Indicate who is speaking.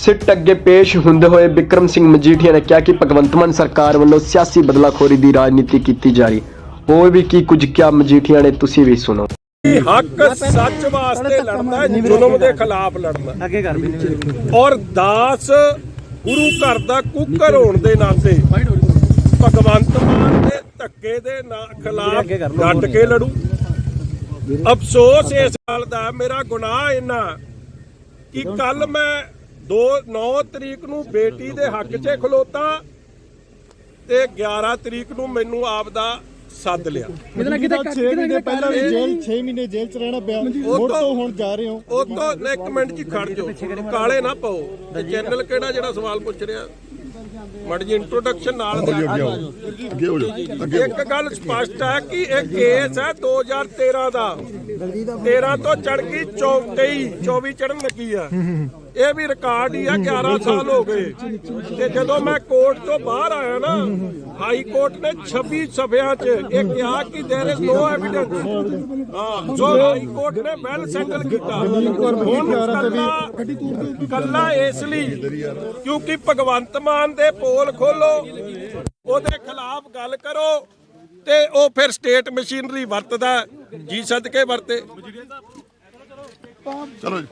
Speaker 1: ਸਿੱਟ ਅੱਗੇ ਪੇਸ਼ ਹੁੰਦੇ ਹੋਏ ਵਿਕਰਮ ਸਿੰਘ ਮਜੀਠੀਆ ਨੇ ਕਿਹਾ ਕਿ ਭਗਵੰਤ ਮਾਨ ਸਰਕਾਰ ਵੱਲੋਂ ਸਿਆਸੀ ਬਦਲਾਖੋਰੀ ਦੀ ਰਾਜਨੀਤੀ ਕੀਤੀ ਜਾ ਰਹੀ। ਹੋਰ ਵੀ ਕੀ ਕੁਝ ਕਿਹਾ ਮਜੀਠੀਆ ਨੇ ਤੁਸੀਂ ਵੀ ਸੁਣੋ।
Speaker 2: ਹੱਕ ਸੱਚ ਵਾਸਤੇ ਲੜਦਾ ਹੈ, ਜ਼ੁਲਮ ਦੇ ਖਿਲਾਫ ਲੜਦਾ
Speaker 3: ਅੱਗੇ ਕਰ ਵੀ
Speaker 2: ਔਰ ਦਾਸ ਗੁਰੂ ਘਰ ਦਾ ਕੁੱਕਰ ਹੋਣ ਦੇ ਨਾਤੇ ਭਗਵੰਤ ਮਾਨ ਦੇ ਧੱਕੇ ਦੇ ਖਿਲਾਫ ਡਟ ਕੇ ਲੜੂ। ਅਫਸੋਸ ਇਸ ਗੱਲ ਦਾ ਮੇਰਾ ਗੁਨਾਹ ਇੰਨਾ ਕਿ ਕੱਲ ਮੈਂ 2 9 ਤਰੀਕ ਨੂੰ ਬੇਟੀ ਦੇ ਹੱਕ 'ਚ ਖਲੋਤਾ ਤੇ 11 ਤਰੀਕ ਨੂੰ ਮੈਨੂੰ ਆਪ ਦਾ ਸੱਦ ਲਿਆ।
Speaker 4: ਕਿਤੇ ਨਾ ਕਿਤੇ 6 ਮਹੀਨੇ ਪਹਿਲਾਂ ਵੀ ਜੇਲ੍ਹ 6 ਮਹੀਨੇ ਜੇਲ੍ਹ ਚ ਰਹਿਣਾ ਪਿਆ।
Speaker 2: ਉਹ
Speaker 4: ਮੁੜ
Speaker 2: ਤੋਂ-
Speaker 4: ਤੋਂ ਹੁਣ ਜਾ ਰਹੇ ਹੋ।
Speaker 2: ਉਹ ਤੋਂ ਨਾ ਇੱਕ ਮਿੰਟ ਜੀ ਖੜ ਜਾਓ। ਕਾਲੇ ਨਾ ਪਾਓ। ਤੇ ਚੈਨਲ ਕਿਹੜਾ ਜਿਹੜਾ ਸਵਾਲ ਪੁੱਛ ਰਿਹਾ? ਮੜ ਜੀ ਇੰਟਰੋਡਕਸ਼ਨ ਨਾਲ ਦੇ
Speaker 5: ਅੱਗੇ ਹੋ ਜਾਓ। ਅੱਗੇ
Speaker 2: ਇੱਕ ਗੱਲ ਸਪਸ਼ਟ ਹੈ ਕਿ ਇਹ ਕੇਸ ਹੈ 2013 ਦਾ। 13 ਤੋਂ ਚੜ ਗਈ 24 24 ਚੜਨ ਲੱਗੀ ਆ। ਇਹ ਵੀ ਰਿਕਾਰਡ ਹੀ ਆ 11 ਸਾਲ ਹੋ ਗਏ ਤੇ ਜਦੋਂ ਮੈਂ ਕੋਰਟ ਤੋਂ ਬਾਹਰ ਆਇਆ ਨਾ ਹਾਈ ਕੋਰਟ ਨੇ 26 ਸਭਿਆਂ 'ਚ ਇਹ ਕਿਹਾ ਕਿ देयर इज नो ਐਵੀਡੈਂਸ ਹਾਂ ਜੋ ਹਾਈ ਕੋਰਟ ਨੇ ਵੈਲ ਸੈਟਲ ਕੀਤਾ ਹੁਣ ਕੱਲਾ ਕੱਲਾ ਇਸ ਲਈ ਕਿਉਂਕਿ ਭਗਵੰਤ ਮਾਨ ਦੇ ਪੋਲ ਖੋਲੋ ਉਹਦੇ ਖਿਲਾਫ ਗੱਲ ਕਰੋ ਤੇ ਉਹ ਫਿਰ ਸਟੇਟ ਮਸ਼ੀਨਰੀ ਵਰਤਦਾ ਜੀ ਸਦਕੇ ਵਰਤੇ
Speaker 5: ਚਲੋ ਜੀ